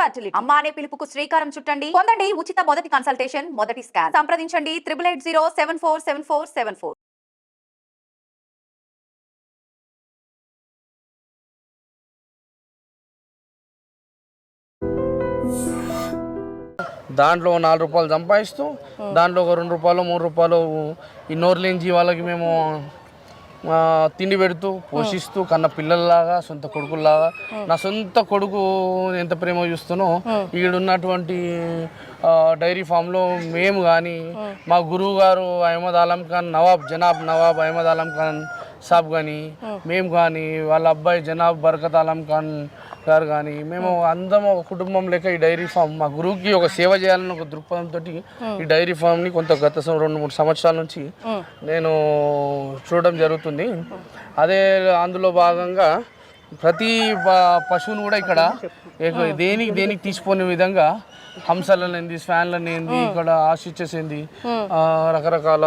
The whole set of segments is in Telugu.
ఫర్టిలిటీ అమ్మ అనే పిలుపుకు శ్రీకారం చుట్టండి. పొందండి ఉచిత మొదటి కన్సల్టేషన్ మొదటి స్కాన్. సంప్రదించండి triple eight zero seven four seven four seven four దాంట్లో నాలుగు రూపాయలు సంపాదిస్తూ దాంట్లో ఒక రెండు రూపాయలు మూడు రూపాయలు ఈ నోరులేని జీవాలకి మేము తిండి పెడుతూ పోషిస్తూ కన్న పిల్లల్లాగా సొంత కొడుకుల్లాగా. నా సొంత కొడుకు ఎంత ప్రేమ చూస్తున్నో ఈడున్నటువంటి డైరీ ఫామ్లో మేము కానీ మా గురువు గారు అహ్మద్ ఆలం ఖాన్ నవాబ్ జనాబ్ నవాబ్ అహ్మద్ ఆలం ఖాన్ సాబ్ కానీ మేము కానీ వాళ్ళ అబ్బాయి జనాబ్ బర్కత్ ఆలం ఖాన్ గారు కానీ మేము అందరం ఒక కుటుంబం లెక్క ఈ డైరీ ఫామ్ మా గురువుకి ఒక సేవ చేయాలని ఒక దృక్పథంతో ఈ డైరీ ఫామ్ని కొంత గత రెండు మూడు సంవత్సరాల నుంచి నేను చూడడం జరుగుతుంది. అదే అందులో భాగంగా ప్రతి పశువును కూడా ఇక్కడ దేనికి దేనికి తీసిపోని విధంగా హంసలను ఏంది ఫ్యాన్లను ఏంది ఇక్కడ ఆశిచ్చేస్ ఏంది రకరకాల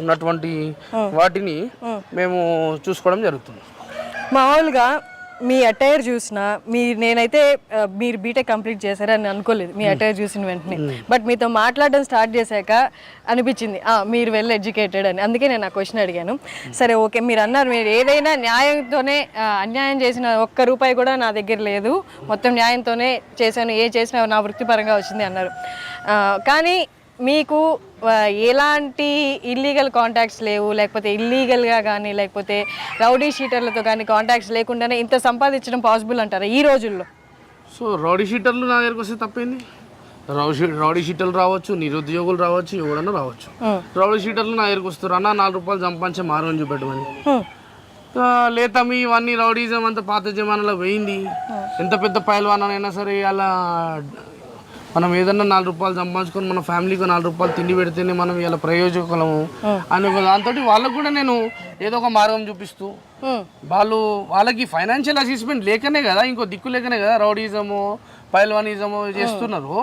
ఉన్నటువంటి వాటిని మేము చూసుకోవడం జరుగుతుంది. మామూలుగా మీ అటైర్ చూసిన మీ నేనైతే మీరు బీటెక్ కంప్లీట్ చేశారని అనుకోలేదు మీ అటైర్ చూసిన వెంటనే. బట్ మీతో మాట్లాడడం స్టార్ట్ చేశాక అనిపించింది "ఆ, మీరు వెల్ ఎడ్యుకేటెడ్ అని. అందుకే నేను ఆ క్వశ్చన్ అడిగాను. సరే ఓకే మీరు అన్నారు మీరు ఏదైనా న్యాయంతోనే అన్యాయం చేసిన ఒక్క రూపాయి కూడా నా దగ్గర లేదు. మొత్తం న్యాయంతోనే చేశాను ఏ చేసినా నా వృత్తిపరంగా వచ్చింది అన్నారు. కానీ మీకు ఎలాంటి ఇల్లీగల్ కాంటాక్ట్స్ లేవు? లేకపోతే ఇల్లీగల్గా కానీ లేకపోతే రౌడీ షీటర్లతో కానీ కాంటాక్ట్స్ లేకుండానే ఇంత సంపాదించడం పాసిబుల్ అంటారా ఈ రోజుల్లో? సో రౌడీ షీటర్లు నా దగ్గరకు వస్తే తప్పేంది? రౌడీ రౌడీ షీటర్లు రావచ్చు నిరుద్యోగులు రావచ్చు ఎవడన్నా రావచ్చు. రౌడీ షీటర్లు నా దగ్గరకు వస్తారు. అన్న నాలుగు రూపాయలు సంపాదించే మార్గం చూపెట్టమని. లేత మీ ఇవన్నీ రౌడీజం అంతా పాత జమానాలో పోయింది. ఎంత పెద్ద పైల్వానైనా సరే అలా మనం ఏదన్నా నాలుగు రూపాయలు సంపాదించుకొని మన ఫ్యామిలీకి నాలుగు రూపాయలు తిండి పెడితేనే మనం ఇలా ప్రయోజకులము అని ఒక దాంతో వాళ్ళకు కూడా నేను ఏదో ఒక మార్గం చూపిస్తూ. వాళ్ళు వాళ్ళకి ఫైనాన్షియల్ అసిస్మెంట్ లేకనే కదా ఇంకో దిక్కు లేకనే కదా రౌడీజము పైల్వానిజము చేస్తున్నారు.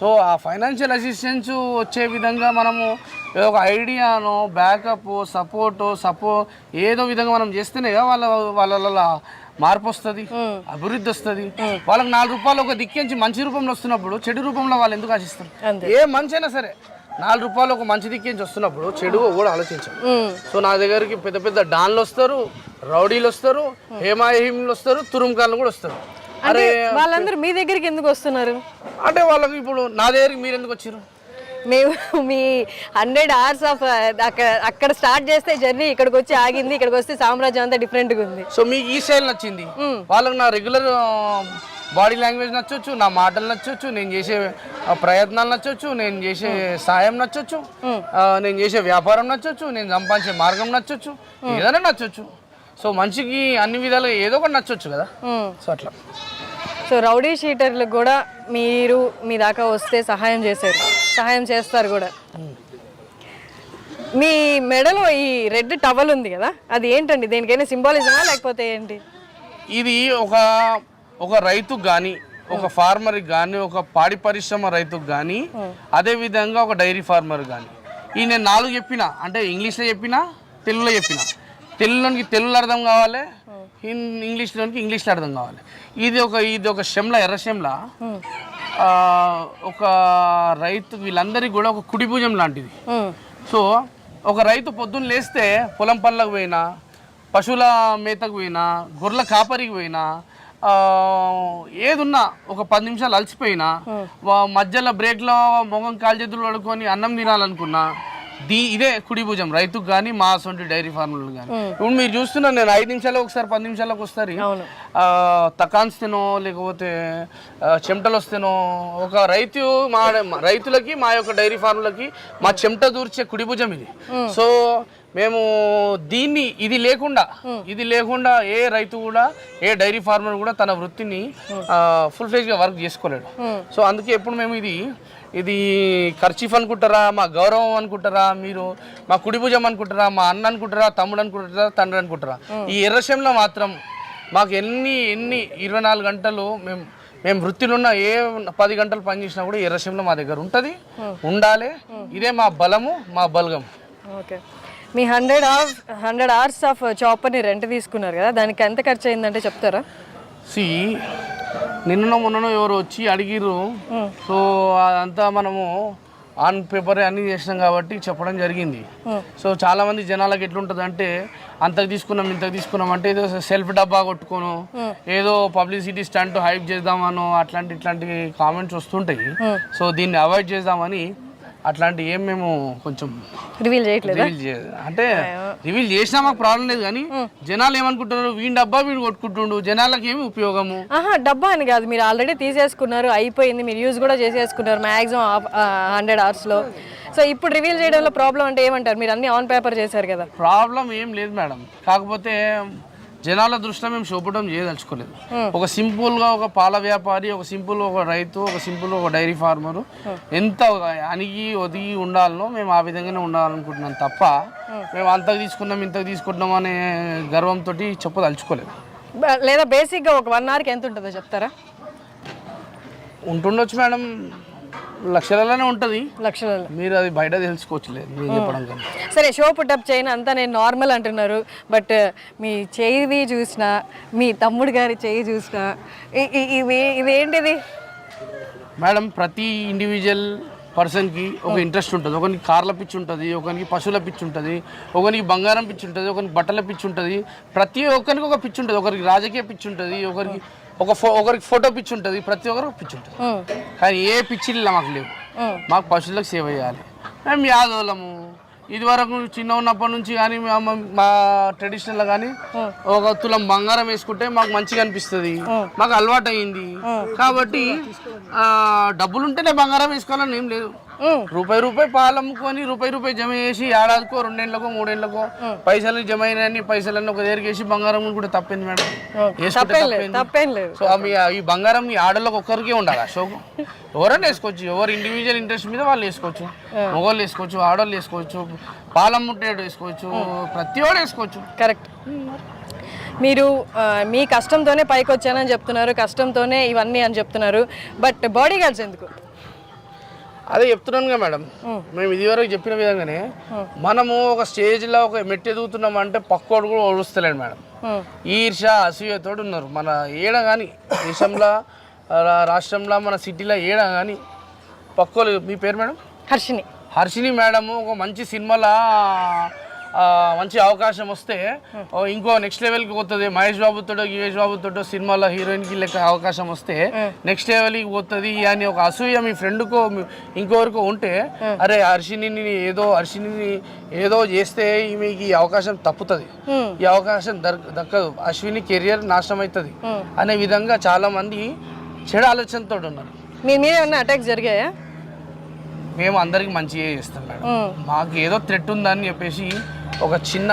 సో ఆ ఫైనాన్షియల్ అసిస్టెన్స్ వచ్చే విధంగా మనము ఏదో ఒక ఐడియాను బ్యాకప్ సపోర్ట్ సపో ఏదో విధంగా మనం చేస్తేనే కదా వాళ్ళ వాళ్ళ మార్పు వస్తుంది అభివృద్ధి వస్తుంది. వాళ్ళకి నాలుగు రూపాయలు ఒక దిక్కించి మంచి రూపంలో వస్తున్నప్పుడు చెడు రూపంలో వాళ్ళు ఎందుకు ఆశిస్తారు. ఏ మంచి అయినా సరే నాలుగు రూపాయలు ఒక మంచి దిక్కించి వస్తున్నప్పుడు చెడు కూడా ఆలోచించాలి హ్మ్. సో నా దగ్గరికి పెద్ద పెద్ద డాన్లు వస్తారు రౌడీలు వస్తారు హేమాహిములు వస్తారు తురుంకాలు కూడా వస్తారు. అంటే వాళ్ళందరూ మీ దగ్గరికి ఎందుకు వస్తున్నారు? అంటే వాళ్ళకి ఇప్పుడు నా దగ్గరికి మీరు ఎందుకు వచ్చారు మేము మీ హండ్రెడ్ అవర్స్ ఆఫ్ అక్కడ అక్కడ స్టార్ట్ చేస్తే జర్నీ ఇక్కడికి వచ్చి ఆగింది ఇక్కడికి వస్తే సామ్రాజ్యం అంతా డిఫరెంట్గా ఉంది. సో మీకు ఈ స్టైల్ నచ్చింది? వాళ్ళకి నా రెగ్యులర్ బాడీ లాంగ్వేజ్ నచ్చొచ్చు నా మాటలు నచ్చొచ్చు నేను చేసే ప్రయత్నాలు నచ్చొచ్చు నేను చేసే సాయం నచ్చొచ్చు నేను చేసే వ్యాపారం నచ్చొచ్చు నేను సంపాదించే మార్గం నచ్చొచ్చు ఏదైనా నచ్చొచ్చు. సో మనిషికి అన్ని విధాలుగా ఏదో ఒకటి నచ్చొచ్చు కదా. సో అట్లా. సో రౌడీ షీటర్లకు కూడా మీరు మీ దాకా వస్తే సహాయం చేశారు. సహాయం చేస్తారు కూడా. మీ మెడలో ఈ రెడ్ టవల్ ఉంది కదా అది ఏంటండి? దేనికైనా సింబాలిజమా లేకపోతే ఏంటి? ఇది ఒక ఒక రైతుకు కానీ ఒక ఫార్మర్కి కానీ ఒక పాడి పరిశ్రమ రైతుకు కానీ అదే విధంగా ఒక డైరీ ఫార్మర్ కానీ ఈ నేను నాలుగు చెప్పిన అంటే ఇంగ్లీష్లో చెప్పిన తెలుగులో చెప్పిన. తెలుగులోనికి తెలుగులో అర్థం కావాలి హిం- ఇంగ్లీష్లోనికి ఇంగ్లీష్లో అర్థం కావాలి. ఇది ఒక ఇది ఒక శంల ఎర్ర శంల ఒక రైతు వీళ్ళందరికీ కూడా ఒక కుడి భుజం లాంటిది. సో ఒక రైతు పొద్దున్న లేస్తే పొలం పనులకు పోయినా పశువుల మేతకు పోయినా గొర్రెల కాపరికి పోయినా ఏదున్నా ఒక పది నిమిషాలు అలసిపోయినా మధ్యలో బ్రేక్లో మొగం కాలు చేతులు పడుకొని అన్నం తినాలనుకున్నా దీ ఇదే కుడి భుజం రైతుకు కానీ మా సొంటి డైరీ ఫార్మర్లు కానీ ఇప్పుడు మీరు చూస్తున్నారు నేను ఐదు నిమిషాలు ఒకసారి పది నిమిషాలకు వస్తారు. అవును. తకాన్స్తేనో లేకపోతే చెమటలు వస్తేనో ఒక రైతు మా మా రైతులకి మా యొక్క డైరీ ఫార్ములకి మా చెమట దూర్చే కుడిభుజం ఇది. సో మేము దీన్ని ఇది లేకుండా ఇది లేకుండా ఏ రైతు కూడా ఏ డైరీ ఫార్మర్ కూడా తన వృత్తిని ఫుల్గా వర్క్ చేసుకోలేడు. సో అందుకే ఎప్పుడు మేము ఇది ఇది ఖర్చీఫ్ అనుకుంటారా మా గౌరవం అనుకుంటారా మీరు మా కుడిభుజం అనుకుంటారా మా అన్న అనుకుంటారా తమ్ముడు అనుకుంటారా తండ్రి అనుకుంటారా? ఈ ఎర్రశంలో మాత్రం మాకు ఎన్ని ఎన్ని ఇరవై నాలుగు గంటలు మేము మేము వృత్తిలో ఉన్న ఏ పది గంటలు పని చేసినా కూడా ఎర్రశంలో మా దగ్గర ఉంటుంది ఉండాలి. ఇదే మా బలము మా బలగం. Okay. Me hundred of hundred hours of చాపర్ని rent తీసుకున్నారు కదా దానికి ఎంత ఖర్చు అయిందంటే చెప్తారా? సి నిన్ననో మొన్ననో ఎవరు వచ్చి అడిగిర్రు. సో అదంతా మనము ఆన్ పేపర్ అన్ని చేసినాం కాబట్టి చెప్పడం జరిగింది. సో చాలా మంది జనాలకు ఎట్లుంటుంది అంటే అంతకు తీసుకున్నాం ఇంతకు తీసుకున్నాం అంటే ఏదో సెల్ఫ్ డబ్బా కొట్టుకోను ఏదో పబ్లిసిటీ స్టంట్ హైప్ చేద్దామనో అట్లాంటి ఇట్లాంటి కామెంట్స్ వస్తుంటాయి. సో దీన్ని అవాయిడ్ చేద్దామని అట్లాంటి ఏం మేము కొంచెం రివీల్ చేయట్లేదు? రివీల్ అంటే రివీల్ చేసినా మాకు ప్రాబ్లం లేదు కానీ జనాలు ఏమనుకుంటున్నారు? వీడి డబ్బా వీడు కొట్టుకుంటుండు. జనాలకు ఏమి ఉపయోగము? ఆహా డబ్బా అని కాదు. మీరు ఆల్రెడీ తీసేసుకున్నారు. అయిపోయింది. మీరు యూజ్ కూడా చేసేసుకున్నారు మ్యాక్సిమం హండ్రెడ్ అవర్స్లో సో ఇప్పుడు రివీల్ చేయడంలో ప్రాబ్లం అంటే ఏమంటారు? మీరు అన్ని ఆన్ పేపర్ చేశారు కదా. ప్రాబ్లం ఏం లేదు మేడం కాకపోతే జనాల దృష్టిలో మేము చూపడం చేయదలుచుకోలేదు. ఒక సింపుల్గా ఒక పాల వ్యాపారి ఒక సింపుల్ ఒక రైతు ఒక సింపుల్ ఒక డైరీ ఫార్మర్ ఎంత అణిగి ఒదిగి ఉండాలనో మేము ఆ విధంగానే ఉండాలనుకుంటున్నాం తప్ప మేము అంతకు తీసుకున్నాం ఇంతకు తీసుకుంటున్నాం అనే గర్వంతో చెప్పదలుచుకోలేదు. లేదా బేసిక్గా ఒక వన్ అవర్కి ఎంత ఉంటుందో చెప్తారా? ఉంటుండొచ్చు మేడం. లక్షలలోనే ఉంటుంది. లక్షలలో మీరు అది బయట తెలుసుకోవచ్చులేదు నేను చెప్పడం సరే షో పుట్టప్ చేయను అంతా నేను నార్మల్ అంటున్నారు బట్ మీ చేయి చూసిన మీ తమ్ముడు గారి చేయి చూసిన ఇ- ఇ- ఇవి ఇవేంటిది? మేడం ప్రతి ఇండివిజువల్ పర్సన్కి ఒక ఇంట్రెస్ట్ ఉంటుంది. ఒకరికి కార్ల పిచ్చి ఉంటుంది ఒకరికి పశువుల పిచ్చి ఉంటుంది ఒకరికి బంగారం పిచ్చి ఉంటుంది ఒకరికి బట్టల పిచ్చి ఉంటుంది. ప్రతి ఒక్కరికి ఒక పిచ్చి ఉంటుంది. ఒకరికి రాజకీయ పిచ్చి ఉంటుంది ఒకరికి ఒక ఫో ఒకరికి ఫోటో పిచ్చి ఉంటుంది ప్రతి ఒక్కరికి ఒక పిచ్చి ఉంటుంది. కానీ ఏ పిచ్చిలు మాకు లేవు. మాకు పశువులకు సేవ చేయాలి. మేము యాదవులము. ఇది వరకు చిన్న ఉన్నప్పటి నుంచి కానీ మా- ట్రెడిషనల్ కానీ ఒక తులం బంగారం వేసుకుంటే మాకు మంచిగా అనిపిస్తుంది. మాకు అలవాటు అయింది కాబట్టి ఆ, డబ్బులు ఉంటేనే బంగారం వేసుకోవాలని ఏం లేదు. రూపాయి రూపాయి పాలు అమ్ముకొని రూపాయి రూపాయి జమ చేసి ఏడాదికో రెండేళ్ళకో మూడేళ్ళకో పైసలు జమ అయినాయని పైసలన్నీ ఒక దగ్గరికి వేసి బంగారం కూడా తప్పింది మేడం. తప్పేం లేదు సో అవి ఈ బంగారం ఈ ఆడళ్ళకి ఒక్కరికే ఉండాలి షోకు ఎవరైనా వేసుకోవచ్చు. ఎవరు ఇండివిజువల్ ఇంట్రెస్ట్ మీద వాళ్ళు వేసుకోవచ్చు. మగవాళ్ళు వేసుకోవచ్చు ఆడవాళ్ళు వేసుకోవచ్చు పాలమ్ముట్టేడు వేసుకోవచ్చు ప్రతి వాడు వేసుకోవచ్చు. కరెక్ట్ మీరు మీ కష్టంతోనే పైకి వచ్చానని చెప్తున్నారు కష్టంతోనే ఇవన్నీ అని చెప్తున్నారు బట్ బాడీ గార్డ్స్ ఎందుకు? అదే చెప్తున్నాను కదా మేడం. మేము ఇదివరకు చెప్పిన విధంగానే మనము ఒక స్టేజ్లో ఒక మెట్టు ఎదుగుతున్నాం అంటే పక్కోడు కూడా ఓడుస్తలేడు మేడం. ఈర్ష అసూయతోడు ఉన్నారు. మన ఏడ కానీ దేశంలో రాష్ట్రంలో మన సిటీలో ఏడ కానీ పక్కోలు మీ పేరు మేడం? హర్షిని. హర్షిని మేడము ఒక మంచి సినిమాలో మంచి అవకాశం వస్తే ఇంకో నెక్స్ట్ లెవెల్కి పోతుంది. మహేష్ బాబుతోటో గివేష్ బాబుతోటో సినిమాలో హీరోయిన్కి లెక్క అవకాశం వస్తే నెక్స్ట్ లెవెల్కి పోతుంది అని ఒక అసూయ మీ ఫ్రెండ్కో ఇంకొకరికో ఉంటే అరే హర్షిని ఏదో హర్షిని ఏదో చేస్తే మీకు ఈ అవకాశం తప్పుతుంది. ఈ అవకాశం దక్కదు. అశ్విని కెరియర్ నాశనం అవుతుంది అనే విధంగా చాలా మంది చెడు ఆలోచనతో ఉన్నారు. మీ మీద అటాక్స్ జరిగాయా? మేము అందరికి మంచిగా చేస్తాం మేడం. మాకు ఏదో థ్రెట్ ఉందని చెప్పేసి ఒక చిన్న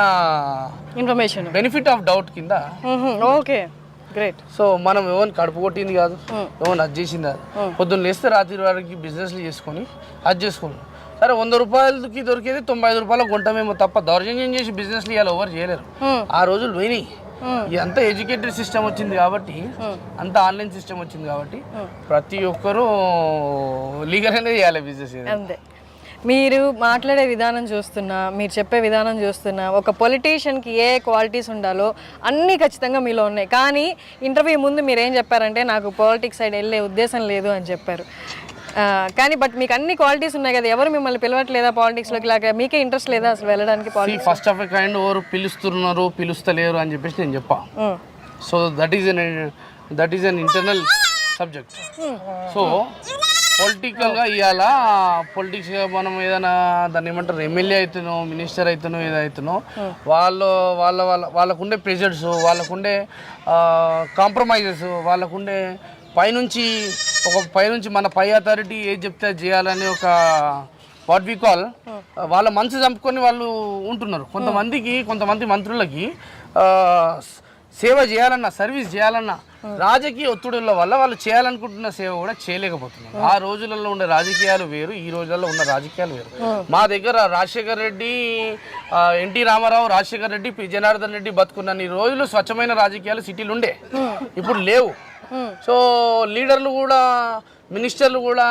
ఇన్ఫర్మేషన్ బెనిఫిట్ ఆఫ్ డౌట్ కింద. ఓకే గ్రేట్ సో మనం ఎవరిని కడుపు కొట్టింది కాదు. ఎవరిని అది చేసింది కాదు. పొద్దున్న లేస్తే రాత్రి వరకు బిజినెస్లు చేసుకొని అది చేసుకున్నాం. సరే వంద రూపాయలకి దొరికేది తొంభై ఐదు రూపాయలకు కొంటామేమో తప్ప దౌర్జన్యం చేసి బిజినెస్లు ఇవాళ ఎవరు చేయలేరు. ఆ రోజులు పోయినాయి. ఇదంతా ఎడ్యుకేటెడ్ సిస్టమ్ వచ్చింది కాబట్టి అంత ఆన్లైన్ సిస్టమ్ వచ్చింది కాబట్టి ప్రతి ఒక్కరూ లీగల్ అనేది చేయాలి బిజినెస్ అంతే. మీరు మాట్లాడే విధానం చూస్తున్నా మీరు చెప్పే విధానం చూస్తున్నా ఒక పొలిటీషియన్కి ఏ క్వాలిటీస్ ఉండాలో అన్నీ ఖచ్చితంగా మీలో ఉన్నాయి. కానీ ఇంటర్వ్యూ ముందు మీరు ఏం చెప్పారంటే నాకు పాలిటిక్స్ సైడ్ వెళ్ళే ఉద్దేశం లేదు అని చెప్పారు. కానీ బట్ మీకు అన్ని క్వాలిటీస్ ఉన్నాయి కదా. ఎవరు మిమ్మల్ని పిలవట్లేదా పాలిటిక్స్లోకి లాగా మీకే ఇంట్రెస్ట్ లేదా అసలు వెళ్ళడానికి పాలిటిక్స్ ఫస్ట్ ఆఫ్ కైండ్ ఎవరు పిలుస్తున్నారు పిలుస్తలేరు అని చెప్పేసి నేను చెప్పా. So that is that is an internal subject so పొలిటికల్గా ఇవాళ పొలిటిక్స్ మనం ఏదైనా దాన్ని ఏమంటారు ఎమ్మెల్యే అవుతున్నో మినిస్టర్ అవుతున్నో ఏదైతున్నో వాళ్ళు వాళ్ళ వాళ్ళ వాళ్ళకుండే ప్రెజర్స్ వాళ్ళకుండే కాంప్రమైజెస్ వాళ్ళకుండే పైనుంచి ఒక పైనుంచి మన పై అథారిటీ ఏది చెప్తే చేయాలని ఒక వాట్ వి కాల్ వాళ్ళ మనసు చంపుకొని వాళ్ళు ఉంటున్నారు. కొంతమందికి కొంతమంది మంత్రులకి సేవ చేయాలన్న సర్వీస్ చేయాలన్న రాజకీయ ఒత్తిడుల వల్ల వాళ్ళు చేయాలనుకుంటున్న సేవ కూడా చేయలేకపోతున్నారు. ఆ రోజులలో ఉన్న రాజకీయాలు వేరు ఈ రోజుల్లో ఉన్న రాజకీయాలు వేరు. మా దగ్గర రాజశేఖర్ రెడ్డి ఎన్టీ రామారావు రాజశేఖర్ రెడ్డి పి. జనార్దన్ రెడ్డి బతుకున్న ఈ రోజులు స్వచ్ఛమైన రాజకీయాలు సిటీలు ఉండే. ఇప్పుడు లేవు. సో లీడర్లు కూడా మినిస్టర్లు కూడా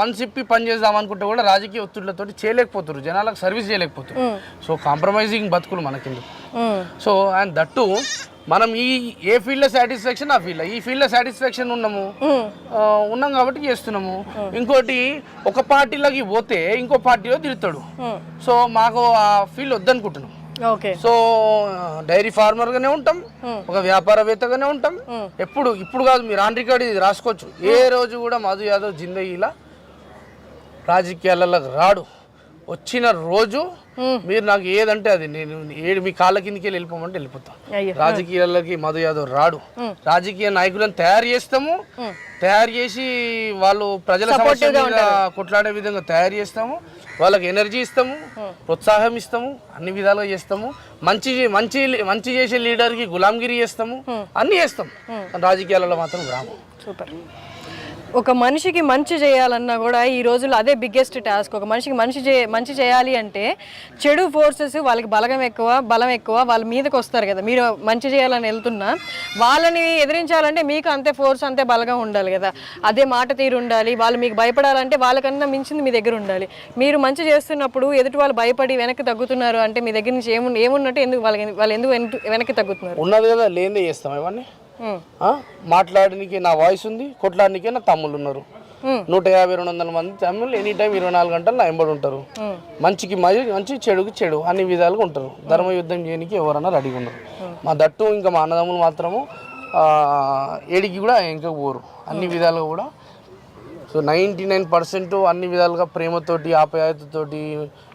మనసిప్పి పనిచేద్దాం అనుకుంటే కూడా రాజకీయ ఒత్తిళ్ళతో చేయలేకపోతారు జనాలకు సర్వీస్ చేయలేకపోతారు సో కాంప్రమైజింగ్ బతుకులు మనకిందుకు? సో అండ్ దట్టు మనం ఈ ఏ ఫీల్డ్లో సాటిస్ఫాక్షన్ ఆ ఫీల్డ్ ఈ ఫీల్డ్లో సాటిస్ఫాక్షన్ ఉన్నాము. ఉన్నాం కాబట్టి చేస్తున్నాము. ఇంకోటి ఒక పార్టీలోకి పోతే ఇంకో పార్టీలో తిరుగుతాడు. సో మాకు ఆ ఫీల్డ్ వద్దనుకుంటున్నాం. ఓకే. సో డైరీ ఫార్మర్ గానే ఉంటాం ఒక వ్యాపారవేత్తగానే ఉంటాం. ఎప్పుడు ఇప్పుడు కాదు మీరు ఆన్ రికార్డ్ ఇది రాసుకోవచ్చు. ఏ రోజు కూడా మధు యాదవ్ జిందగీలా రాజకీయాలలో రాడు. వచ్చిన రోజు మీరు నాకు ఏదంటే అది నేను ఏడు మీ కాళ్ళ కిందకి వెళ్ళి వెళ్ళిపోమంటే వెళ్ళిపోతాం. అయ్యో. రాజకీయాలకి మధు యాదవ్ రాడు. రాజకీయ నాయకులను తయారు చేస్తాము. తయారు చేసి వాళ్ళు ప్రజల సమస్యల కొట్లాడే విధంగా తయారు చేస్తాము. వాళ్ళకి ఎనర్జీ ఇస్తాము. ప్రోత్సాహం ఇస్తాము. అన్ని విధాలుగా చేస్తాము. మంచి మంచి మంచి చేసే లీడర్కి గులాంగిరి చేస్తాము. అన్ని చేస్తాం. రాజకీయాలలో మాత్రం రాము. సూపర్. ఒక మనిషికి మంచి చేయాలన్నా కూడా ఈ రోజుల్లో అదే బిగ్గెస్ట్ టాస్క్ ఒక మనిషికి మంచి చే మంచి చేయాలి అంటే చెడు ఫోర్సెస్ వాళ్ళకి బలగం ఎక్కువ బలం ఎక్కువ వాళ్ళ మీదకి వస్తారు కదా. మీరు మంచి చేయాలని వెళ్తున్నా వాళ్ళని ఎదిరించాలంటే మీకు అంతే ఫోర్స్ అంతే బలగం ఉండాలి కదా. అదే మాట తీరు ఉండాలి. వాళ్ళు మీకు భయపడాలంటే వాళ్ళకన్నా మించింది మీ దగ్గర ఉండాలి. మీరు మంచి చేస్తున్నప్పుడు ఎదుటి వాళ్ళు భయపడి వెనక్కి తగ్గుతున్నారు అంటే మీ దగ్గర నుంచి ఏమున్న ఏమున్నట్టు ఎందుకు వాళ్ళకి వాళ్ళు ఎందుకు వెనక్కి- వెనక్కి తగ్గుతున్నారు? ఉన్నది కదా లేదే చేస్తాం. ఇవన్నీ మాట్లాడడానికి నా వాయిస్ ఉంది కొట్లాడడానికి నా తమ్ముళ్ళు ఉన్నారు. నూట యాభై రెండు వందల మంది తమ్ముళ్ళు ఎనీ టైం ఇరవై నాలుగు గంటలు నా ఎంబడి ఉంటారు. మంచికి మంచి మంచి చెడుకి చెడు అన్ని విధాలుగా ఉంటారు. ధర్మ యుద్ధం చేయడానికి ఎవరైనా రెడీగా ఉన్నారు మా దట్టు ఇంకా మా అన్నదమ్ములు మాత్రము ఏడికి కూడా ఇంకా పోరు. అన్ని విధాలుగా కూడా సో నైంటీ నైన్ పర్సెంట్ అన్ని విధాలుగా ప్రేమతోటి ఆప్యాయతతోటి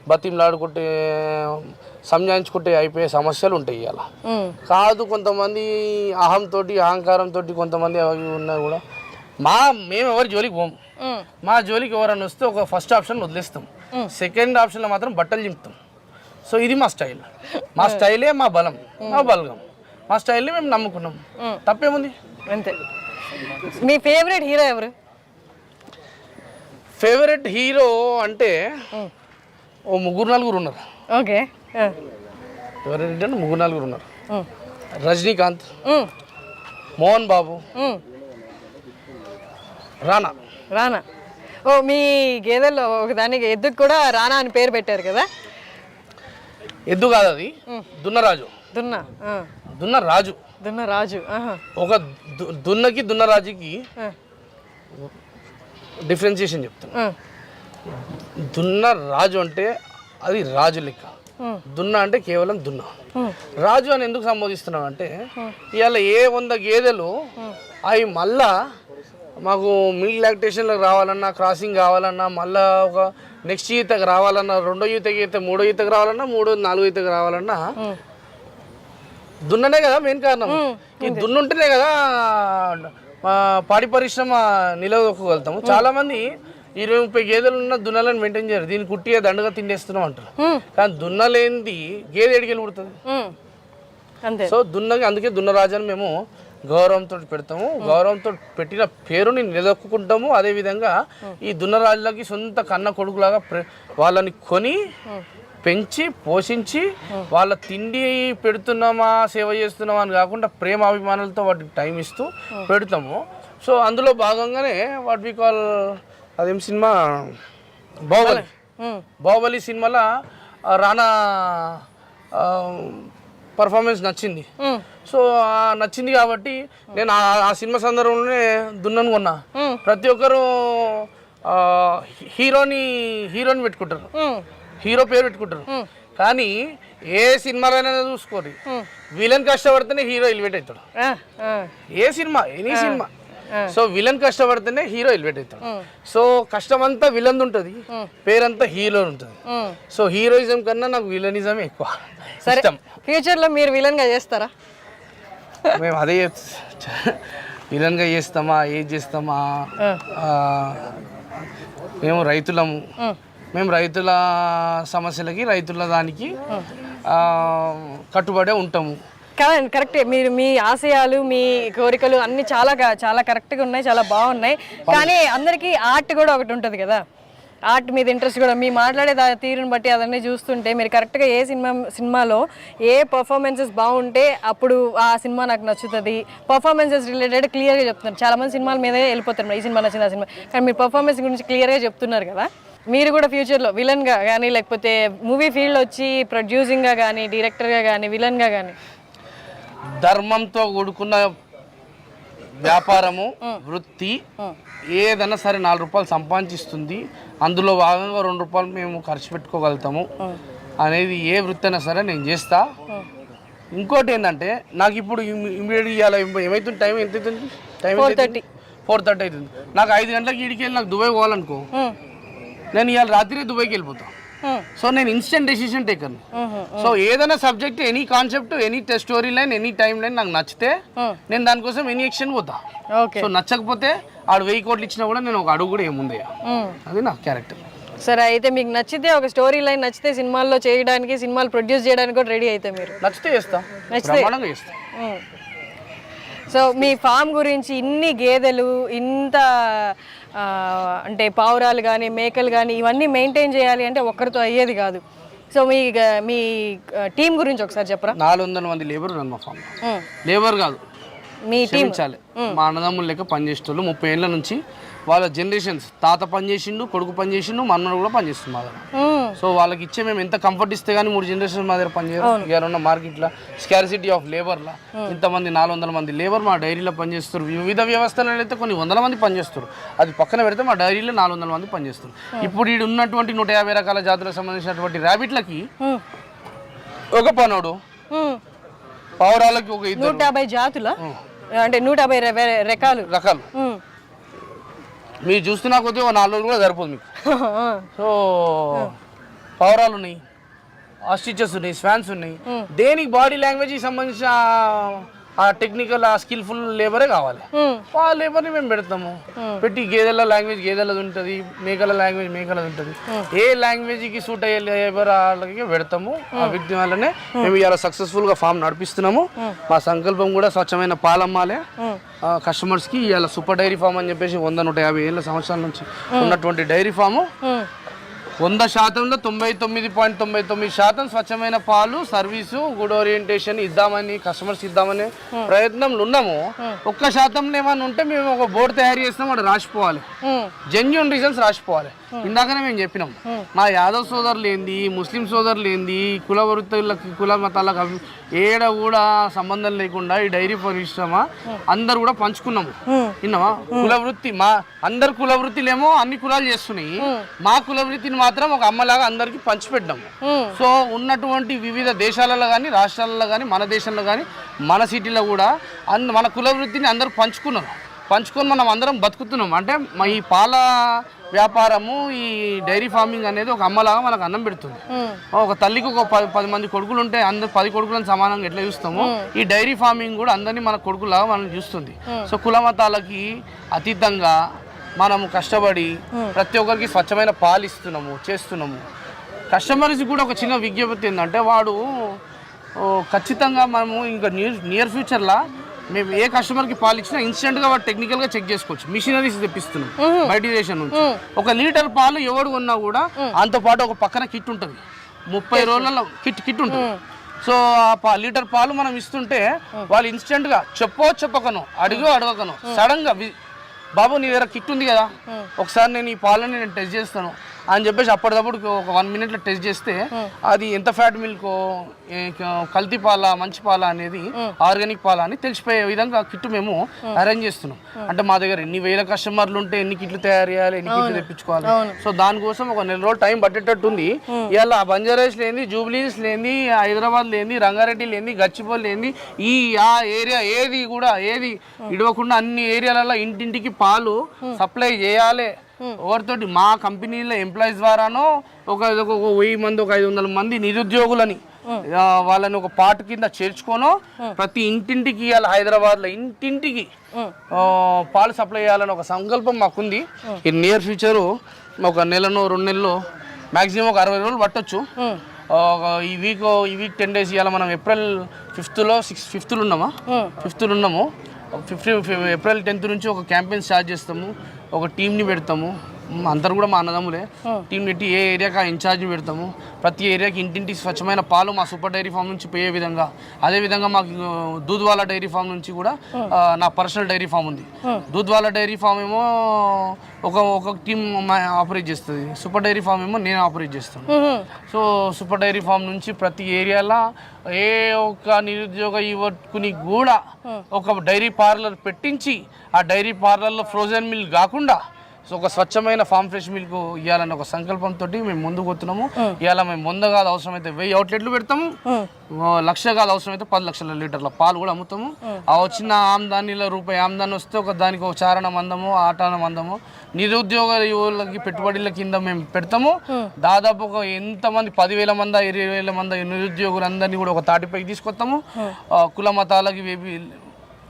బతిమలాడుకుంటే సంజాయించుకుంటే అయిపోయే సమస్యలు ఉంటాయి ఇలా ఉమ్, కాదు కొంతమంది అహంతో అహంకారంతో కొంతమంది అవి ఉన్నా కూడా మా మేము ఎవరి జోలికి పోము మా జోలికి ఎవరైనా వస్తే ఒక ఫస్ట్ ఆప్షన్ వదిలేస్తాం. సెకండ్ ఆప్షన్లో మాత్రం బట్టలు చింపుతాం. సో ఇది మా స్టైల్. మా స్టైలే మా బలం మా బలగం. మా స్టైల్ని మేము నమ్ముకున్నాం. తప్పేముంది? అంతే. మీ ఫేవరెట్ హీరో ఎవరు? ఫేవరెట్ హీరో అంటే ఓ ముగ్గురు నలుగురు ఉన్నారు. ఓకే. ఫేవరెట్ అంటే ముగ్గురు నలుగురు ఉన్నారు. రజనీకాంత్ మోహన్ బాబు. రానా. రానా. ఓ మీ గేదెల్లో ఒకదానికి ఎద్దుకు కూడా రానా అని పేరు పెట్టారు కదా? ఎద్దు కాదు అది. దున్నరాజు దున్న దున్న రాజు. దున్న రాజు ఒక దున్నకి దున్నరాజుకి ఆ, డిఫరెన్సియేషన్ చెప్తాను దున్న రాజు అంటే అది రాజు లెక్క. దున్న అంటే కేవలం దున్న. రాజు అని ఎందుకు సంబోధిస్తున్నాం అంటే ఇవాళ ఏ వంద గేదెలు అవి మళ్ళా మాకు మిల్క్ లాక్టేషన్లకు రావాలన్నా క్రాసింగ్ కావాలన్నా మళ్ళా ఒక నెక్స్ట్ ఈతకు రావాలన్నా రెండో ఈతకి ఈత మూడో ఈతకు రావాలన్నా మూడో నాలుగో ఈతకు రావాలన్నా దున్ననే కదా మెయిన్ కారణం. ఈ దున్నుంటేనే కదా పాడి పరిశ్రమ నిలదొక్కగలుగుతాము. చాలా మంది ఇరవై ముప్పై గేదెలు ఉన్న దున్నలను మెయింటైన్ చేయరు. దీన్ని కుట్టిగా దండగా తిండేస్తున్నాం అంటారు. కానీ దున్నలేనిది గేదె ఎడికెళ్ళి పుడుతుంది. సో దున్నకి అందుకే దున్నరాజాని మేము గౌరవంతో పెడతాము. గౌరవంతో పెట్టిన పేరుని నిలదొక్కుంటాము. అదేవిధంగా ఈ దున్నరాజులకి సొంత కన్న కొడుకులాగా వాళ్ళని కొని పెంచి పోషించి వాళ్ళ తిండి పెడుతున్నామా సేవ చేస్తున్నామా అని కాకుండా ప్రేమ అభిమానాలతో వాటికి టైం ఇస్తూ పెడతాము. సో అందులో భాగంగానే వాట్ వి కాల్ అదేం సినిమా? బాహుబలి. బాహుబలి. సినిమాలో రానా పర్ఫార్మెన్స్ నచ్చింది. సో నచ్చింది కాబట్టి నేను ఆ- సినిమా సందర్భంలోనే దున్నను కొన్నా. ప్రతి ఒక్కరు హీరోని హీరోని పెట్టుకుంటారు. హీరో పేరు పెట్టుకుంటారు. కానీ ఏ సినిమాలైనా చూసుకోరు. విలన్ కష్టపడితేనే హీరో ఎలివేట్ అవుతాడు. ఏ cinema any cinema. So villain కష్టపడితేనే హీరో ఎలివేట్ అవుతాడు. సో కష్టమంతా విలన్ ఉంటుంది. పేరంతా హీరో ఉంటుంది. సో హీరోయిజం కన్నా నాకు విలనిజం ఎక్కువ. సరే ఇష్టం. ఫ్యూచర్లో మీరు విలన్గా చేస్తారా? మేము అదే చెప్- విలన్గా చేస్తామా ఏది చేస్తామా? మేము రైతులము. మేము రైతుల సమస్యలకి రైతుల దానికి కట్టుబడే ఉంటాము. కాదండి కరెక్టే. మీరు మీ ఆశయాలు మీ కోరికలు అన్ని చాలా చాలా కరెక్ట్గా ఉన్నాయి చాలా బాగున్నాయి. కానీ అందరికీ ఆర్ట్ కూడా ఒకటి ఉంటుంది కదా. ఆర్ట్ మీద ఇంట్రెస్ట్ కూడా. మీ మాట్లాడే తీరుని బట్టి అదన్నీ చూస్తుంటే మీరు కరెక్ట్గా ఏ సినిమా సినిమాలో ఏ పర్ఫార్మెన్సెస్ బాగుంటే అప్పుడు ఆ సినిమా నాకు నచ్చుతుంది. పర్ఫార్మెన్సెస్ రిలేటెడ్ క్లియర్గా చెప్తున్నారు. చాలామంది సినిమాల మీదే వెళ్ళిపోతారు ఈ సినిమా నచ్చింది ఆ సినిమా. కానీ మీరు పర్ఫార్మెన్స్ గురించి క్లియర్గా చెప్తున్నారు కదా. మీరు కూడా ఫ్యూచర్లో విలన్గా కానీ లేకపోతే మూవీ ఫీల్డ్ వచ్చి ప్రొడ్యూసింగ్గా కానీ డైరెక్టర్గా కానీ విలన్గా కానీ ధర్మంతో కూడుకున్న వ్యాపారము వృత్తి ఏదైనా సరే నాలుగు రూపాయలు సంపాదిస్తుంది అందులో భాగంగా రెండు రూపాయలు మేము ఖర్చు పెట్టుకోగలుగుతాము. అనేది ఏ వృత్తి అయినా సరే నేను చేస్తా. ఇంకోటి ఏంటంటే నాకు ఇప్పుడు ఇమీడియట్ ఇవాళ ఏమైతుంది? టైం ఎంత అవుతుంది time four thirty. Four thirty అవుతుంది. నాకు ఐదు గంటలకు ఇడికి వెళ్ళి నాకు దుబాయ్ పోవాలనుకో నేను ఇవాళ రాత్రి దుబాయ్కి వెళ్ళిపోతా. సో నేను ఇన్స్టెంట్ డెసిషన్ టేకర్ సో ఏదైనా subject any concept any story line any time line నాకు నచ్చితే నేను దానికోసం ఎనీ యాక్షన్ పోతా. ఓకే. సో నచ్చకపోతే ఆడు వెయ్యి కోట్లు ఇచ్చినా కూడా నేను ఒక అడుగు కూడా ఏముంది అది నా క్యారెక్టర్ సరే అయితే మీకు నచ్చితే ఒక స్టోరీ లైన్ నచ్చితే సినిమాల్లో చేయడానికి సినిమాలు ప్రొడ్యూస్ చేయడానికి కూడా రెడీ అయితే మీరు. నచ్చితే చేస్తా. నచ్చితే? సో మీ ఫామ్ గురించి ఇన్ని గేదెలు ఇంత అంటే పావురాలు కానీ మేకలు కానీ ఇవన్నీ మెయింటైన్ చేయాలి అంటే ఒక్కరితో అయ్యేది కాదు. సో మీ మీ టీం గురించి ఒకసారి చెప్పరా? నాలుగు వందల మంది లేబర్ ఫామ్. లేబర్ కాదు. మీ టీం. క్షమించాలి. మా అన్నదమ్ములు లెక్క పనిచేసేటోళ్ళు ముప్పై ఏళ్ళ నుంచి వాళ్ళ జనరేషన్స్ తాత పనిచేసిండు కొడుకు పనిచేసిండు మన్నడు కూడా పనిచేస్తుంది మా. సో వాళ్ళకి ఇచ్చే మేము ఎంత కంఫర్ట్ ఇస్తే కానీ మూడు జనరేషన్ మా దగ్గర పనిచేయరు. ఇవాళ ఉన్న మార్కెట్లో స్కారిసిటీ ఆఫ్ లేబర్లా ఇంతమంది నాలుగు వందల మంది లేబర్ మా డైరీలో పనిచేస్తారు. వివిధ వ్యవస్థలలో అయితే కొన్ని వందల మంది పనిచేస్తారు. అది పక్కన పెడితే మా డైరీలో నాలుగు వందల మంది పనిచేస్తారు. ఇప్పుడు ఈ ఉన్నటువంటి నూట యాభై రకాల జాతులకు సంబంధించినటువంటి ర్యాబిట్లకి. ఒక పనోడు ఉమ్. పావురాలకి ఒక నూట యాభై జాతుల? అంటే నూట యాభై రకాలు? రకాలు. మీరు చూస్తున్నా కొద్దీ ఒక నాలుగు రోజులు కూడా సరిపోదు మీకు. సో పౌరాలు ఉన్నాయి ఆస్టిచెస్ ఉన్నాయి స్వాన్స్ ఉన్నాయి. దేనికి బాడీ లాంగ్వేజ్కి సంబంధించిన ఆ టెక్నికల్ ఆ స్కిల్ఫుల్ లేబరే కావాలి. ఆ లేబర్ని మేము పెడతాము. పెట్టి గేదెల లాంగ్వేజ్ గేదెలది ఉంటుంది మేకల లాంగ్వేజ్ మేకలది ఉంటుంది. ఏ లాంగ్వేజ్కి సూట్ అయ్యే లేబర్ వాళ్ళకి పెడతాము. ఆ వ్యక్తి వల్లనే మేము ఇలా సక్సెస్ఫుల్గా ఫామ్ నడిపిస్తున్నాము. మా. సంకల్పం కూడా స్వచ్ఛమైన పాలమ్మాలే కస్టమర్స్కి ఇవాళ సూపర్ డైరీ ఫామ్ అని చెప్పేసి వంద నూట యాభై ఏళ్ళ సంవత్సరాల నుంచి ఉన్నటువంటి డైరీ ఫాము. వంద శాతంలో తొంభై తొమ్మిది పాయింట్ తొంభై తొమ్మిది శాతం స్వచ్ఛమైన పాలు సర్వీసు గుడ్ ఓరియంటేషన్ ఇద్దామని కస్టమర్స్ ఇద్దామనే ప్రయత్నంలో ఉన్నాము. ఒక్క శాతంలో ఏమైనా ఉంటే మేము ఒక బోర్డు తయారు చేస్తాం వాడు రాసిపోవాలి. Genuine reasons రాసిపోవాలి. ఇందాకనే మేము చెప్పినాం. మా యాదవ్ సోదరులు ఏంది ముస్లిం సోదరులు ఏంది కుల వృత్తులకి కుల మతాలకు ఏడ కూడా సంబంధం లేకుండా ఈ డైరీ పరిశ్రమ అందరు కూడా పంచుకున్నాము. విన్నావా? కుల వృత్తి మా అందరు కుల వృత్తిలేమో అన్ని కులాలు చేస్తున్నాయి. మా కుల వృత్తిని మాత్రం ఒక అమ్మలాగా అందరికి పంచిపెట్టాము. సో ఉన్నటువంటి వివిధ దేశాలలో కానీ రాష్ట్రాలలో కానీ మన దేశంలో కానీ మన సిటీలో కూడా మన కుల వృత్తిని అందరూ పంచుకున్నారు. పంచుకొని మనం అందరం బతుకుతున్నాం. అంటే మా ఈ పాల వ్యాపారము ఈ డైరీ ఫార్మింగ్ అనేది ఒక అమ్మలాగా మనకు అన్నం పెడుతుంది. ఒక తల్లికి ఒక పది పది మంది కొడుకులు ఉంటే అందరు పది కొడుకులను సమానంగా ఎట్లా చూస్తామో ఈ డైరీ ఫార్మింగ్ కూడా అందరినీ మన కొడుకులాగా మనం చూస్తుంది. సో కుల మతాలకి అతీతంగా మనము కష్టపడి ప్రతి ఒక్కరికి స్వచ్ఛమైన పాలు ఇస్తున్నాము చేస్తున్నాము. కస్టమర్స్ కూడా ఒక చిన్న విజ్ఞప్తి ఏంటంటే వాడు ఖచ్చితంగా మనము ఇంకా నియర్ నియర్ ఫ్యూచర్లో మేము ఏ కస్టమర్కి పాలు ఇచ్చినా ఇన్స్టెంట్గా వాడు టెక్నికల్గా చెక్ చేసుకోవచ్చు. మిషనరీస్ తెప్పిస్తున్నాం. బయట దేశం నుంచి. ఒక లీటర్ పాలు ఎవడు కొన్నా కూడా అంతో పాటు ఒక పక్కన కిట్ ఉంటుంది. ముప్పై రోజులలో కిట్ కిట్ ఉంటుంది. సో ఆ లీటర్ పాలు మనం ఇస్తుంటే వాళ్ళు ఇన్స్టెంట్గా చెప్పో చెప్పకను అడుగు అడగకను సడన్గా వి- బాబు నీ దగ్గర కిట్ ఉంది కదా? ఒకసారి నేను ఈ పాలని నేను టెస్ట్ చేస్తాను. అని చెప్పేసి అప్పటికప్పుడు ఒక వన్ మినిట్లో టెస్ట్ చేస్తే అది ఎంత ఫ్యాట్ మిల్క్ కల్తీ పాల మంచి పాల అనేది ఆర్గానిక్ పాల అని తెలిసిపోయే విధంగా కిట్ మేము అరేంజ్ చేస్తున్నాం. అంటే మా దగ్గర ఎన్ని వేల కస్టమర్లు ఉంటే ఎన్ని కిట్లు తయారు చేయాలి ఎన్ని కిట్లు తెప్పించుకోవాలి. సో దానికోసం ఒక నెల రోజులు టైం పట్టేటట్టు ఉంది. ఇవాళ బంజారాస్ లేని జూబ్లీస్ లేని హైదరాబాద్ లేని రంగారెడ్డి లేని గచ్చిబౌలి లేని ఈ ఆ ఏరియా ఏది కూడా ఏది ఇడవకుండా అన్ని ఏరియాలలో ఇంటింటికి పాలు సప్లై చేయాలి ఎవరితోటి మా కంపెనీలో ఎంప్లాయీస్ ద్వారానో ఒక ఒక వెయ్యి మంది ఒక ఐదు వందల మంది నిరుద్యోగులని వాళ్ళని ఒక పాట కింద చేర్చుకోను ప్రతి ఇంటింటికి ఇవాళ హైదరాబాద్లో ఇంటింటికి ఆ, పాలు సప్లై చేయాలని ఒక సంకల్పం మాకుంది. ఈ నియర్ ఫ్యూచరు ఒక నెలను రెండు నెలలు మాక్సిమం ఒక అరవై రోజులు పట్టొచ్చు. ఈ వీక్ ఈ వీక్ టెన్ డేస్ ఇవాళ మనం ఏప్రిల్ ఫిఫ్త్లో సిక్స్ ఫిఫ్త్లో ఉన్నామా? ఫిఫ్త్లో ఉన్నాము. ఫిఫ్టీ ఏప్రిల్ టెన్త్ నుంచి ఒక క్యాంపెయిన్ స్టార్ట్ చేస్తాము. ఒక టీంని పెడతాము. అందరు కూడా మా అన్నదమ్ములే. టీం పెట్టి ఏ ఏరియాకి ఆ ఇన్ఛార్జ్ పెడతాము. ప్రతి ఏరియాకి ఇంటింటికి స్వచ్ఛమైన పాలు మా సూపర్ డైరీ ఫామ్ నుంచి పోయే విధంగా. అదే విధంగా మాకు దూద్వాలా డైరీ ఫామ్ నుంచి కూడా నా పర్సనల్ డైరీ ఫామ్ ఉంది. దూద్వాలా డైరీ ఫామ్ ఏమో ఒక ఒక టీమ్ ఆపరేట్ చేస్తుంది. సూపర్ డైరీ ఫామ్ ఏమో నేను ఆపరేట్ చేస్తాను. సో సూపర్ డైరీ ఫామ్ నుంచి ప్రతి ఏరియాలో ఏ ఒక్క నిరుద్యోగ యువకుని కూడా ఒక డైరీ పార్లర్ పెట్టించి ఆ డైరీ పార్లర్లో ఫ్రోజన్ మిల్క్ కాకుండా సో ఒక స్వచ్ఛమైన ఫామ్ ఫ్రెష్ మిల్క్ ఇవ్వాలన్న ఒక సంకల్పంతో మేము ముందుకు పోతున్నాము ఇవాళ మేము వంద కాదు అవసరమైతే వెయ్యి అవుట్లెట్లు పెడతాము. లక్ష కాదు అవసరమైతే పది లక్షల లీటర్ల పాలు కూడా అమ్ముతాము. ఆ వచ్చిన ఆమ్దానిలో రూపాయి ఆమ్దాని వస్తే ఒక దానికి ఒక చారణ మందము ఆటాన మందము నిరుద్యోగ యువకులకి పెట్టుబడుల కింద మేము పెడతాము. దాదాపు ఒక ఎంతమంది పదివేల మంది ఇరవై వేల మంది నిరుద్యోగులందరినీ కూడా ఒక తాటిపైకి తీసుకొస్తాము. కుల మతాలకి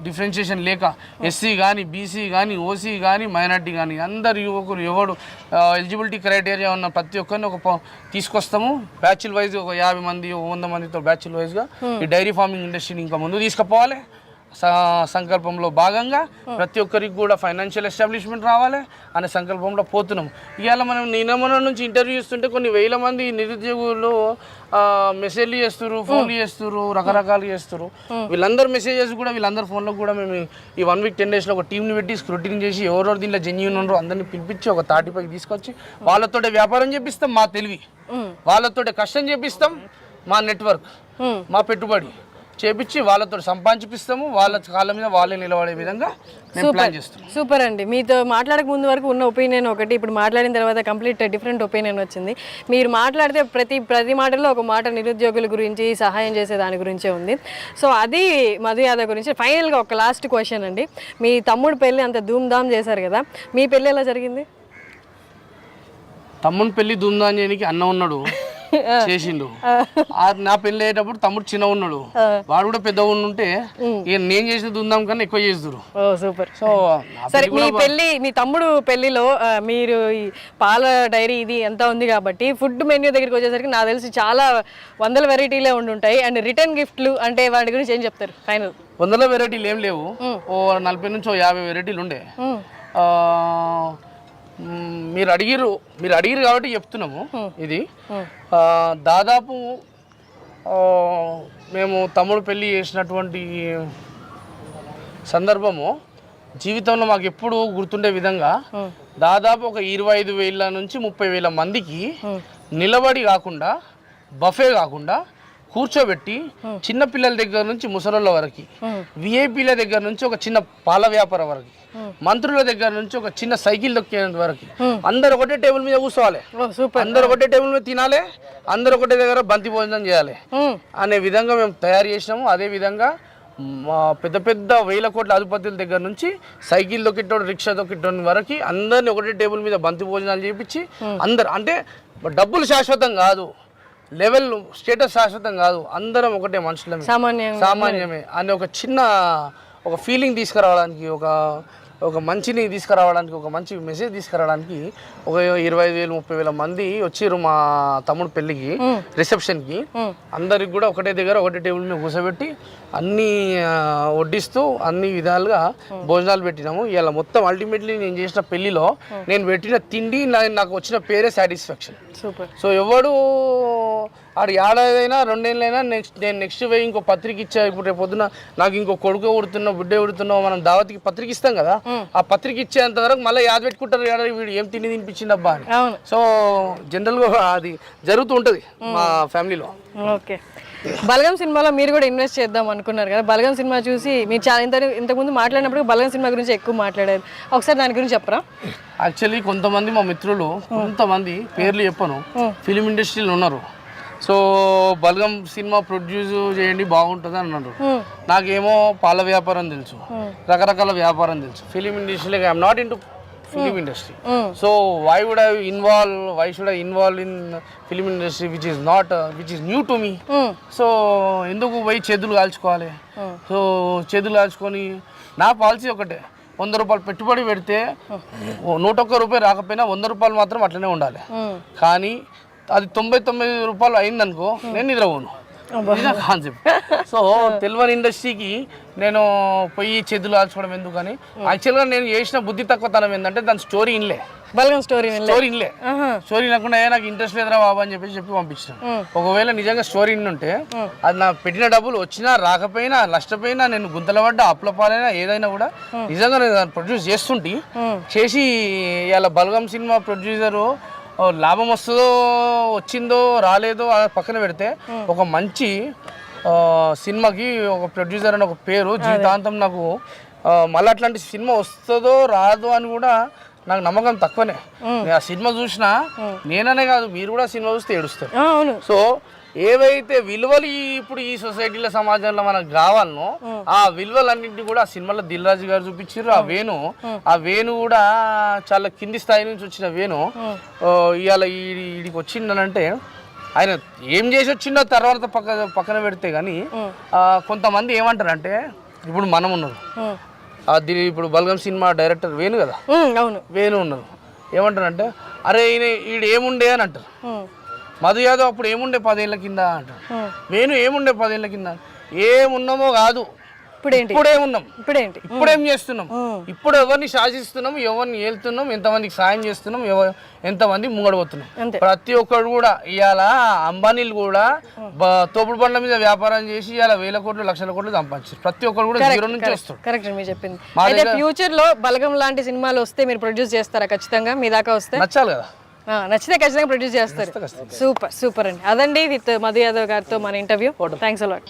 డిఫరెన్షియేషన్ లేక ఎస్సీ కానీ బీసీ కానీ ఓసీ కానీ మైనార్టీ కానీ అందరు యువకులు ఎవడు ఎలిజిబిలిటీ క్రైటీరియా ఉన్న ప్రతి ఒక్కరిని ఒక తీసుకొస్తాము. బ్యాచ్ల వైజ్ ఒక యాభై మంది ఒక వంద మందితో బ్యాచ్ల వైజ్గా ఈ డైరీ ఫార్మింగ్ ఇండస్ట్రీని ఇంకా ముందు తీసుకుపోవాలి. సంకల్పంలో భాగంగా ప్రతి ఒక్కరికి కూడా ఫైనాన్షియల్ ఎస్టాబ్లిష్మెంట్ రావాలి అనే సంకల్పంలో పోతున్నాం. ఇవాళ మనం నిన్న నుంచి ఇంటర్వ్యూ ఇస్తుంటే కొన్ని వేల మంది నిరుద్యోగులు మెసేజ్లు చేస్తారు ఫోన్లు చేస్తారు రకరకాలు చేస్తారు వీళ్ళందరూ మెసేజెస్ కూడా వీళ్ళందరి ఫోన్లో కూడా మేము ఈ వన్ వీక్ టెన్ డేస్లో ఒక టీంని పెట్టి స్క్రూటింగ్ చేసి ఎవరెవరు దీంట్లో జెన్యున్ ఉన్నారో అందరిని పిలిపించి ఒక తాటిపైకి తీసుకొచ్చి వాళ్ళతోటే వ్యాపారం చేపిస్తాం మా తెలివి. వాళ్ళతోటే కష్టం చేపిస్తాం మా నెట్వర్క్ మా పెట్టుబడి. చేపించి వాళ్ళతో సంపాదించిపిస్తాము. వాళ్ళ కాళ్ళ మీద వాళ్ళే నిలబడే విధంగా చేస్తున్నాం. సూపర్ అండి. మీతో మాట్లాడక ముందు వరకు ఉన్న ఒపీనియన్ ఒకటి ఇప్పుడు మాట్లాడిన తర్వాత కంప్లీట్ డిఫరెంట్ ఒపీనియన్ వచ్చింది. మీరు మాట్లాడితే ప్రతి ప్రతి మాటలో ఒక మాట నిరుద్యోగుల గురించి సహాయం చేసే దాని గురించే ఉంది. సో అది మధు యాదవ్ గురించి ఫైనల్గా ఒక లాస్ట్ క్వశ్చన్ అండి. మీ తమ్ముడు పెళ్ళి అంత ధూమ్ధామ్ చేశారు కదా మీ పెళ్ళి ఎలా జరిగింది? తమ్ముని పెళ్ళి దుందాం చేయడానికి అన్న ఉన్నాడు. చేసిండు. నా పెళ్ళి అయ్యేటప్పుడు తమ్ముడు చిన్న ఉన్నాడు. వాడు కూడా పెద్ద ఉంటే నేను చేసిన దుందాం కన్నా ఎక్కువ చేస్తురు సూపర్. సో సరే మీ పెళ్ళి మీ తమ్ముడు పెళ్ళిలో మీరు ఈ పాల డైరీ ఇది ఎంత ఉంది కాబట్టి ఫుడ్ మెన్యూ దగ్గరికి వచ్చేసరికి నాకు తెలిసి చాలా వందల వెరైటీలే ఉండుంటాయి. అండ్ రిటర్న్ గిఫ్ట్లు అంటే వాటి గురించి ఏం చెప్తారు? ఫైనల్ వందల వెరైటీలు ఏం లేవు. ఓ నలభై నుంచి యాభై వెరైటీలు ఉండే. మీరు అడిగిరు మీరు అడిగిరు కాబట్టి చెప్తున్నాము. ఇది దాదాపు మేము తమ్ముడు పెళ్ళి చేసినటువంటి సందర్భము జీవితంలో మాకు ఎప్పుడు గుర్తుండే విధంగా దాదాపు ఒక ఇరవై ఐదు వేల నుంచి ముప్పై వేల మందికి నిలబడి కాకుండా బఫే కాకుండా కూర్చోబెట్టి చిన్న పిల్లల దగ్గర నుంచి ముసలోళ్ళ వరకు విఐపీల దగ్గర నుంచి ఒక చిన్న పాల వ్యాపారం వరకు మంత్రుల దగ్గర నుంచి ఒక చిన్న సైకిల్ దొక్కేంత వరకు. అందరు ఒకటే టేబుల్ మీద కూర్చోవాలి. అందరు ఒకటే టేబుల్ మీద తినాలి అందరు ఒకటే దగ్గర బంతి భోజనం చేయాలి. అనే విధంగా మేము తయారు చేసినాము. అదే విధంగా మా పెద్ద పెద్ద వేల కోట్ల అధిపతుల దగ్గర నుంచి సైకిల్ దొక్కిటోడు రిక్షా దొక్కిటోని వరకు అందరిని ఒకటే టేబుల్ మీద బంతి భోజనాలు చేపించి అందరు అంటే డబ్బులు శాశ్వతం కాదు. లెవెల్ స్టేటస్ శాశ్వతం కాదు. అందరం ఒకటే మనుషులమే. సామాన్యమే. అనే ఒక చిన్న ఒక ఫీలింగ్ తీసుకురావడానికి ఒక ఒక మంచిని తీసుకురావడానికి ఒక మంచి మెసేజ్ తీసుకురావడానికి ఒక ఇరవై ఐదు వేలు ముప్పై వేల మంది వచ్చిర్రు మా తమ్ముడు పెళ్ళికి రిసెప్షన్కి అందరికి కూడా ఒకటే దగ్గర ఒకటే టేబుల్ మీద కూర్చోబెట్టి అన్ని వడ్డిస్తూ అన్ని విధాలుగా భోజనాలు పెట్టినాము. ఇలా మొత్తం అల్టిమేట్లీ నేను చేసిన పెళ్ళిలో నేను పెట్టిన తిండి నాకు వచ్చిన పేరే సాటిస్ఫాక్షన్ సో ఎవడు ఆడు ఏడాదైనా రెండేళ్ళైనా నెక్స్ట్ నేను నెక్స్ట్ పోయి ఇంకో పత్రిక ఇచ్చా ఇప్పుడు రేపు పొద్దున నాకు ఇంకో కొడుకు ఉడుతున్నావు బిడ్డ ఉడుతున్నావు మనం దావతికి పత్రిక ఇస్తాం కదా ఆ పత్రిక ఇచ్చేంత వరకు మళ్ళీ యాద పెట్టుకుంటారు ఏడాది వీడు ఏం తిని తినిపించింది అబ్బా అని. సో జనరల్గా అది జరుగుతూ ఉంటుంది మా ఫ్యామిలీలో. ఓకే. బలగం సినిమాలో మీరు కూడా ఇన్వెస్ట్ చేద్దాం అనుకున్నారు కదా బలగం సినిమా చూసి మీరు చాలా ఇంత ఇంతకుముందు మాట్లాడినప్పుడు బలగం సినిమా గురించి ఎక్కువ మాట్లాడారు. ఒకసారి దాని గురించి చెప్పరా? యాక్చువల్లీ కొంతమంది మా మిత్రులు కొంతమంది పేర్లు చెప్పను. ఫిలిం ఇండస్ట్రీలో ఉన్నారు. సో బల్గం సినిమా ప్రొడ్యూస్ చేయండి బాగుంటుంది అని అన్నారు నాకేమో పాల వ్యాపారం తెలుసు. రకరకాల వ్యాపారం తెలుసు. ఫిలిం ఇండస్ట్రీలో I'm not in film industry so why would I involve why should I involve in film industry which is not which is new to me so ఎందుకు పోయి చేతులు కాల్చుకోవాలి? సో చేతులు కాల్చుకొని నా పాలసీ ఒకటే. వంద రూపాయలు పెట్టుబడి పెడితే నూట ఒక్క రూపాయి రాకపోయినా వంద రూపాయలు మాత్రం అట్లనే ఉండాలి. కానీ అది తొంభై తొమ్మిది రూపాయలు అయిందనుకో నేను నిద్రపోను. కాన్సెప్ట్ సో తెలియని ఇండస్ట్రీకి నేను పోయి చేతులు ఆల్చుకోవడం ఎందుకని? యాక్చువల్గా నేను చేసిన బుద్ధి తక్కువతనం ఏంటంటే దాని స్టోరీ ఇన్లే. బలగం స్టోరీ స్టోరీ ఇన్లే. స్టోరీ లేకుండా "ఏ, నాకు ఇంట్రెస్ట్ లేదురా బాబు అని చెప్పేసి చెప్పి పంపించిన ఒకవేళ నిజంగా స్టోరీ ఉంటే అది నా పెట్టిన డబ్బులు వచ్చినా రాకపోయినా నష్టపోయినా నేను గుంతల పడ్డ అప్పుల పాలైనా ఏదైనా కూడా నిజంగా నేను ప్రొడ్యూస్ చేస్తుంటే. చేసి ఇలా బల్గం సినిమా ప్రొడ్యూసరు లాభం వస్తుందో వచ్చిందో రాలేదో అది పక్కన పెడితే ఒక మంచి సినిమాకి ఒక ప్రొడ్యూసర్ అని ఒక పేరు జీవితాంతం నాకు మళ్ళీ అట్లాంటి సినిమా వస్తుందో రాదో అని కూడా నాకు నమ్మకం తక్కువనే. ఆ సినిమా చూసినా నేననే కాదు మీరు కూడా సినిమా చూస్తే ఏడుస్తారు. సో ఏవైతే విలువలు ఇప్పుడు ఈ సొసైటీలో సమాజంలో మనకు కావాలనో ఆ. విలువలన్నింటినీ కూడా ఆ సినిమాలో దిల్ రాజు గారు చూపించారు ఆ వేణు ఆ. వేణు కూడా చాలా కింది స్థాయి నుంచి వచ్చిన వేణు. ఇవాళ ఈడికి వచ్చిందనంటే ఆయన ఏం చేసి వచ్చిండో తర్వాత పక్క పక్కన పెడితే కానీ కొంతమంది ఏమంటారంటే ఇప్పుడు మనం ఉన్నారు దీని ఇప్పుడు బల్గం సినిమా డైరెక్టర్ వేణు కదా? అవును. వేణు ఉన్నారు ఏమంటారంటే అరే ఈయన ఈడు ఏముండే అని అంటారు. మధు యాదవ్ అప్పుడు ఏముండే పదేళ్ళ కింద అంటారు వేణు ఏముండే పదేళ్ళ కింద? ఏమున్నామో కాదు. ఇప్పుడేంటి? ఇప్పుడేం చేస్తున్నాం? ఇప్పుడు ఎవరిని శాసిస్తున్నాం ఎవరిని ఏళ్తున్నాం ఎంతమందికి సాయం చేస్తున్నాం ఎంతమంది ముంగడబోతున్నాం. ప్రతి ఒక్కరు కూడా ఇవాళ అంబానీలు కూడా తోపుడు బండ్ల మీద వ్యాపారం చేసి ఇవాళ వేల కోట్లు లక్షల కోట్లు సంపాదించారు. ప్రతి ఒక్కరు కూడా జీరో నుంచి కరెక్ట్ మీరు చెప్పింది. దగ్గర- ఫ్యూచర్లో బలగం లాంటి సినిమాలు వస్తే మీరు ప్రొడ్యూస్ చేస్తారా ఖచ్చితంగా? మీ దాకా వస్తే? నచ్చాలి కదా. నచ్చితే ఖచ్చితంగా ప్రొడ్యూస్ చేస్తారు. సూపర్ సూపర్ అండి. అదండి విత్ మధు యాదవ్ గారితో మన ఇంటర్వ్యూ థ్యాంక్స్ అలాట్